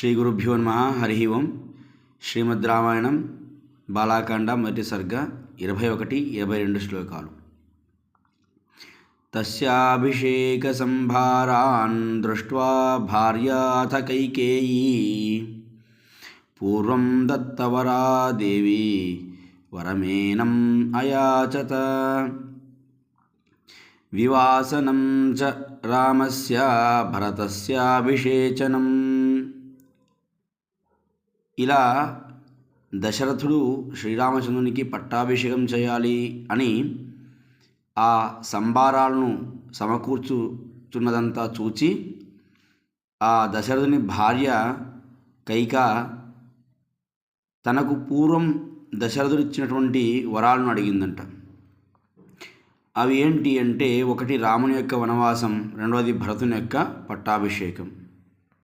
శ్రీ గురుభ్యో నమ హరి ఓం. శ్రీమద్ రామాయణం బాలాకాండ మొదటి సర్గ ఇరవై ఒకటి ఇరవై రెండు శ్లోకాలు. తస్యాభిషేక సంభారాన్ దృష్ట్వా భార్యాథ కైకేయీ పూర్వం దత్తవరా దేవి వరమేనం అయాచత. వివాసనం చ రామస్య భరతస్యాభిషేచనం. ఇలా దశరథుడు శ్రీరామచంద్రునికి పట్టాభిషేకం చేయాలి అని ఆ సంబారాలను సమకూర్చుతున్నదంతా చూచి ఆ దశరథుని భార్య కైక తనకు పూర్వం దశరథుడు ఇచ్చినటువంటి వరాలను అడిగిందంట. అవి ఏంటి అంటే ఒకటి రాముని యొక్క వనవాసం రెండవది భరతుని యొక్క పట్టాభిషేకం.